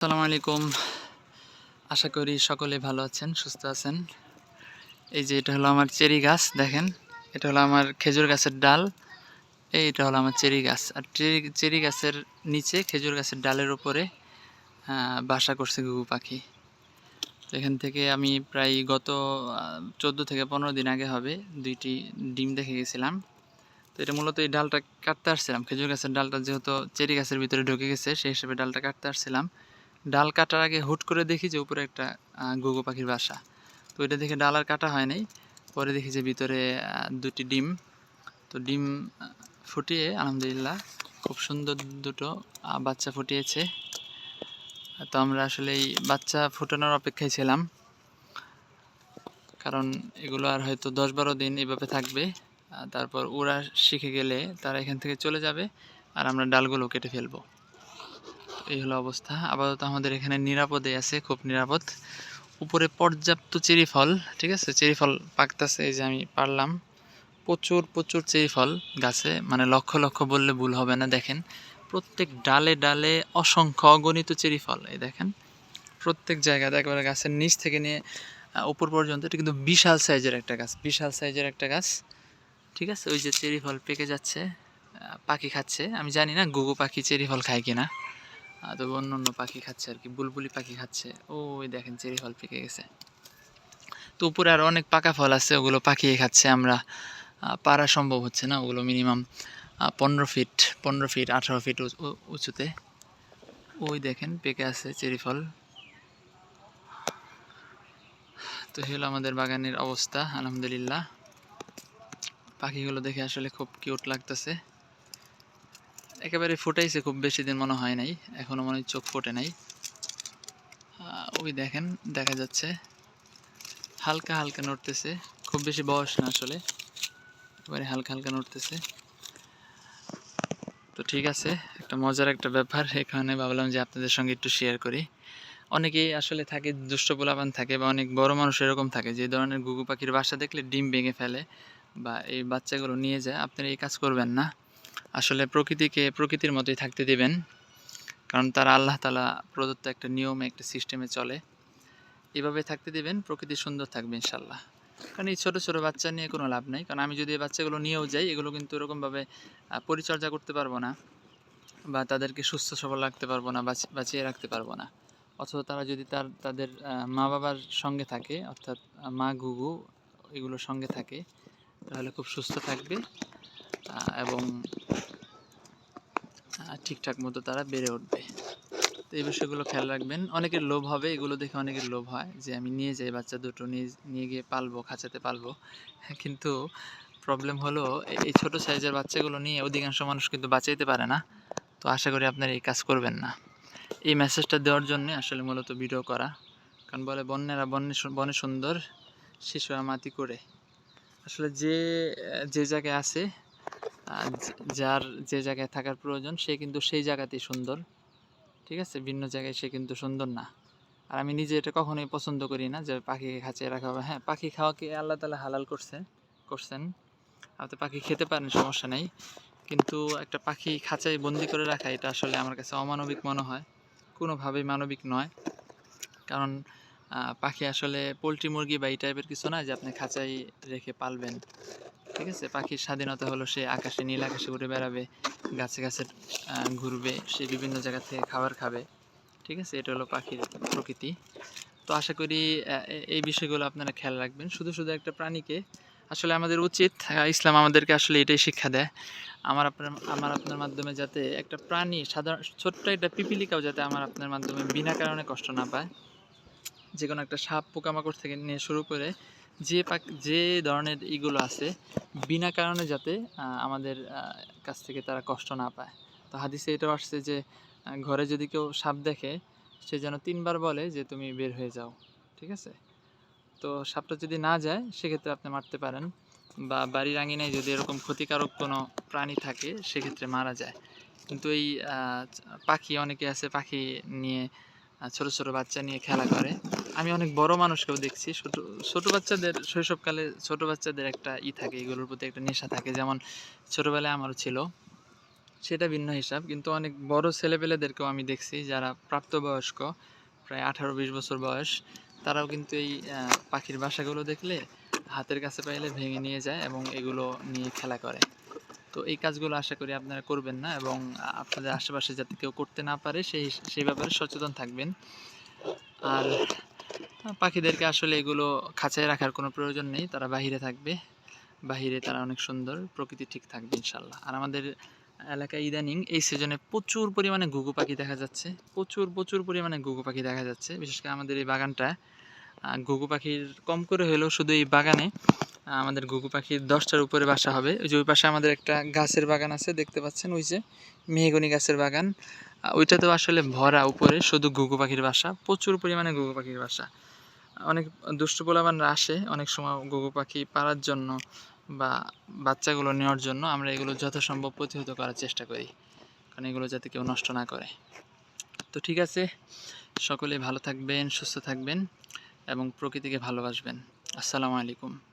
আসসালামু আলাইকুম। আশা করি সকলে ভালো আছেন, সুস্থ আছেন। এই যে এটা হলো আমার চেরি গাছ, দেখেন। এটা হলো আমার খেজুর গাছের ডাল। এইটা হলো আমার চেরি গাছ। আর চেরি চেরি গাছের নিচে খেজুর গাছের ডালের ওপরে বাসা করছে ঘুঘু পাখি। তো এখান থেকে আমি প্রায় গত চোদ্দ থেকে পনেরো দিন আগে হবে দুইটি ডিম দেখে গেছিলাম। তো এটা মূলত এই ডালটা কাটতে আসছিলাম। খেজুর গাছের ডালটা যেহেতু চেরি গাছের ভিতরে ঢুকে গেছে, সেই হিসেবে ডালটা কাটতে আসছিলাম। ডাল কাটার আগে হুট করে দেখি যে উপরে একটা ঘুঘু পাখির বাসা। তো এটা দেখে ডাল আর কাটা হয় নাই। পরে দেখি যে ভিতরে দুটি ডিম। তো ডিম ফুটিয়ে, আলহামদুলিল্লাহ, খুব সুন্দর দুটো বাচ্চা ফুটিয়েছে। তো আমরা আসলে এই বাচ্চা ফুটানোর অপেক্ষায় ছিলাম। কারণ এগুলো আর হয়তো দশ বারো দিন এভাবে থাকবে। তারপর ওরা শিখে গেলে তারা এখান থেকে চলে যাবে। আর আমরা ডালগুলো কেটে ফেলব। এই হলো অবস্থা। আপাতত আমাদের এখানে নিরাপদে আছে, খুব নিরাপদ। উপরে পর্যাপ্ত চেরি ফল ঠিক আছে? চেরি ফল পাকতেছে, এই যে আমি পারলাম। প্রচুর প্রচুর চেরি ফল গাছে মানে লক্ষ লক্ষ বললে ভুল হবে না, দেখেন। প্রত্যেক ডালে ডালে অসংখ্য অগণিত চেরি ফল এই দেখেন। প্রত্যেক জায়গাতে একেবারে গাছের নিচ থেকে নিয়ে উপর পর্যন্ত। এটা কিন্তু বিশাল সাইজের একটা গাছ, বিশাল সাইজের একটা গাছ। ঠিক আছে? ওই যে চেরি ফল পেকে যাচ্ছে পাখি খাচ্ছে। আমি জানি না গুগু পাখি চেরি ফল খায় কিনা। তবে অন্য অন্য পাখি খাচ্ছে আর কি, বুলবুলি পাখি খাচ্ছে। ওই দেখেন চেরি ফল পেকে গেছে। তো উপরে আর অনেক পাকা ফল আছে, ওগুলো পাখিয়ে খাচ্ছে আমরা। পারা সম্ভব হচ্ছে না ওগুলো মিনিমাম পনেরো ফিট পনেরো ফিট আঠারো ফিট উঁচু- উঁচুতে। ওই দেখেন পেকে আছে চেরি ফল। তো হলো আমাদের বাগানের অবস্থা, আলহামদুলিল্লাহ। পাখিগুলো দেখে আসলে খুব কিউট লাগতেছে। একেবারে ফুটাইছে খুব বেশি দিন মনে হয় নাই। এখনও মনে চোখ ফোটে নাই। ওই দেখেন, দেখা যাচ্ছে। হালকা হালকা নড়তেছে। খুব বেশি বয়স না আসলে। একেবারে হালকা হালকা নড়তেছে। তো ঠিক আছে, একটা মজার একটা ব্যাপার এখানে ভাবলাম যে আপনাদের সঙ্গে একটু শেয়ার করি। অনেকেই আসলে থাকে, দুষ্ট পোলাপান থাকে বা অনেক বড় মানুষ এরকম থাকে যে ধরনের গুগু পাখির বাসা দেখলে ডিম ভেঙে ফেলে বা এই বাচ্চাগুলো নিয়ে যায়। আপনারা এই কাজ করবেন না। আসলে প্রকৃতিকে প্রকৃতির মতোই থাকতে দিবেন। কারণ তারা আল্লাহ তালা প্রদত্ত একটা নিয়মে, একটা সিস্টেমে চলে। এভাবে থাকতে দিবেন, প্রকৃতি সুন্দর থাকবে ইনশাল্লাহ কারণ এই ছোটো ছোটো বাচ্চা নিয়ে কোনো লাভ নাই। কারণ আমি যদি এই বাচ্চাগুলো নিয়েও যাই, এগুলো কিন্তু এরকমভাবে পরিচর্যা করতে পারব না বা তাদেরকে সুস্থ, সবল রাখতে পারব না, বাঁচ- বাঁচিয়ে রাখতে পারব না। অথবা তারা যদি তার, তাদের মা বাবার সঙ্গে থাকে, অর্থাৎ মা, গুগু, এগুলোর সঙ্গে থাকে, তাহলে খুব সুস্থ থাকবে। এবং ঠিকঠাক মতো তারা বেড়ে উঠবে। তো এই বিষয়গুলো খেয়াল রাখবেন। অনেকের লোভ হবে, এগুলো দেখে অনেকের লোভ হয় যে আমি নিয়ে যাই, বাচ্চা দুটো নিয়ে নিয়ে গিয়ে পালবো, খাঁচাতে পালবো। কিন্তু প্রবলেম হলো এই ছোট সাইজের বাচ্চাগুলো নিয়ে অধিকাংশ মানুষ কিন্তু বাঁচাইতে পারে না। তো আশা করি আপনারা এই কাজ করবেন না। এই মেসেজটা দেওয়ার জন্য আসলে মূলত ভিডিও করা। কারণ বলে, বন্যেরা বন্যে বনে সুন্দর, শিশুরা মাতি করে। আসলে যে যে জায়গায় আছে যার যে জায়গায় থাকার প্রয়োজন সে কিন্তু সেই জায়গাতেই সুন্দর। ঠিক আছে? ভিন্ন জায়গায় সে কিন্তু সুন্দর না। আর আমি নিজে এটা কখনোই পছন্দ করি না যে পাখিকে খাঁচিয়ে রাখা হবে। হ্যাঁ পাখি খাওয়াকে আল্লাহ তালা হালাল করছে, করছেন। আপনি পাখি খেতে পারেন, সমস্যা নেই। কিন্তু একটা পাখি খাঁচায় বন্দি করে রাখা, এটা আসলে আমার কাছে অমানবিক মনে হয়। কোনোভাবেই মানবিক নয়। কারণ পাখি আসলে পোলট্রি মুরগি বা এই টাইপের কিছু না যে আপনি খাঁচাই রেখে পালবেন। ঠিক আছে? পাখির স্বাধীনতা হলো সে আকাশে, নীল আকাশে উড়ে বেড়াবে, গাছে গাছে ঘুরবে, সে বিভিন্ন জায়গা থেকে খাবার খাবে। ঠিক আছে? এটা হলো পাখির প্রকৃতি। তো আশা করি এই বিষয়গুলো আপনারা খেয়াল রাখবেন। শুধু শুধু একটা প্রাণীকে, আসলে আমাদের উচিত ইসলাম আমাদেরকে আসলে এটাই শিক্ষা দেয়। আমার আপনার আমার আপনার মাধ্যমে যাতে একটা প্রাণী সাধারণ ছোট্ট একটা পিপিলিকাও যাতে আমার আপনার মাধ্যমে বিনা কারণে কষ্ট না পায়। যে কোনো একটা সাপ পোকামাকড় থেকে নিয়ে শুরু করে যে পাক, যে ধরনের ইগুলো আছে, বিনা কারণে যাতে আমাদের কাছ থেকে তারা কষ্ট না পায়। তো হাদিসে এটাও আসছে যে ঘরে যদি কেউ সাপ দেখে, সে যেন তিনবার বলে যে, তুমি বের হয়ে যাও। ঠিক আছে? তো সাপটা যদি না যায়, সেক্ষেত্রে আপনি মারতে পারেন বা বাড়ির আঙিনায় যদি এরকম ক্ষতিকারক কোনো প্রাণী থাকে, সেক্ষেত্রে মারা যায়। কিন্তু এই পাখি, অনেকে আছে পাখি নিয়ে ছোট ছোট বাচ্চা নিয়ে খেলা করে। আমি অনেক বড় মানুষকেও দেখছি। ছোট ছোট বাচ্চাদের শৈশবকালে ছোট বাচ্চাদের একটা ই থাকে, এগুলোর প্রতি একটা নেশা থাকে। যেমন ছোটবেলায় আমারও ছিল। সেটা ভিন্ন হিসাব। কিন্তু অনেক বড় ছেলেপেলেদেরকেও আমি দেখছি যারা প্রাপ্তবয়স্ক, প্রায় আঠারো বিশ বছর বয়স। তারাও কিন্তু এই পাখির বাসাগুলো দেখলে হাতের কাছে পাইলে ভেঙে নিয়ে যায় এবং এগুলো নিয়ে খেলা করে। তো এই কাজগুলো আশা করি আপনারা করবেন না এবং আপনাদের আশেপাশে যাতে কেউ করতে না পারে, সেই সেই ব্যাপারে সচেতন থাকবেন। আর পাখিদেরকে আসলে এগুলো খাঁচায় রাখার কোনো প্রয়োজন নেই, তারা বাইরে থাকবে। বাহিরে তারা অনেক সুন্দর, প্রকৃতি ঠিক থাকবে ইনশাল্লাহ আর আমাদের এলাকায় ইদানিং এই সিজনে প্রচুর পরিমাণে ঘুঘু পাখি দেখা যাচ্ছে। প্রচুর প্রচুর পরিমাণে ঘুঘু পাখি দেখা যাচ্ছে। বিশেষ করে আমাদের এই বাগানটা ঘুঘু পাখির কম করে হলেও শুধু এই বাগানে আমাদের ঘুঘু পাখির দশটার উপরে বাসা হবে। ওই যে ওই পাশে আমাদের একটা গাছের বাগান আছে, দেখতে পাচ্ছেন? ওই যে মেহগনি গাছের বাগান। ওইটা তো আসলে ভরা উপরে, শুধু ঘুঘু পাখির বাসা। প্রচুর পরিমাণে ঘুঘু পাখির বাসা। অনেক দুষ্ট পোলাবানরা আসে অনেক সময় ঘুঘু পাখি পাড়ার জন্য বা বাচ্চাগুলো নেওয়ার জন্য। আমরা এগুলো যথাসম্ভব প্রতিহত করার চেষ্টা করি, কারণ এগুলো যাতে কেউ নষ্ট না করে। তো ঠিক আছে, সকলে ভালো থাকবেন, সুস্থ থাকবেন এবং প্রকৃতিকে ভালোবাসবেন। আসসালামু আলাইকুম।